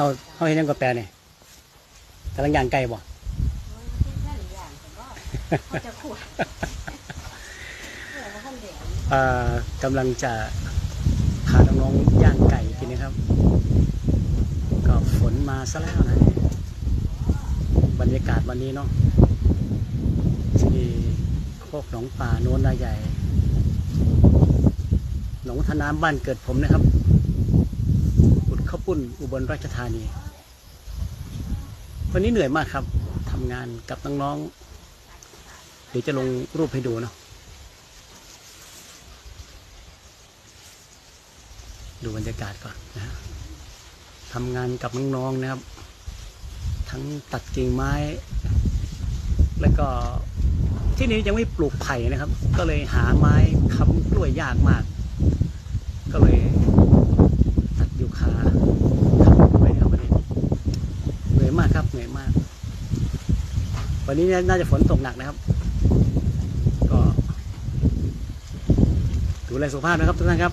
เขาเขาเห็นยังกับแปลเนี่ยกำลังย่างไก่บ่เขาจะขวดเมื่อเขาเหลวเอ่อกำลังจะพาน้องๆย่างไก่กินนะครับ ก็ฝนมาซะแล้วนะบรรยากาศวันนี้เนาะที่โคกหนองป่าโน้นนาใหญ่ หนองทาน้ำบ้านเกิดผมนะครับอุด ข้าวปุ้นอุบลราชธานี วันนี้เหนื่อยมากครับทำงานกับน้องๆเดี๋ยวจะลงรูปให้ดูเนาะดูบรรยากาศก่อนนะฮะทำงานกับน้องๆนะครับ ทั้งตัดกิ่งไม้ แล้วก็ที่นี้ยังไม่ปลูกไผ่นะครับ ก็เลยหาไม้ค้ำกล้วยยากมากเลยตัดยูคาค้ำกล้วยนะครับวันนี้เหนื่อยมากครับเหนื่อยมาก วันนี้น่าจะฝนตกหนักนะครับ ก็ดูแลสุขภาพนะครับทุกท่านครับ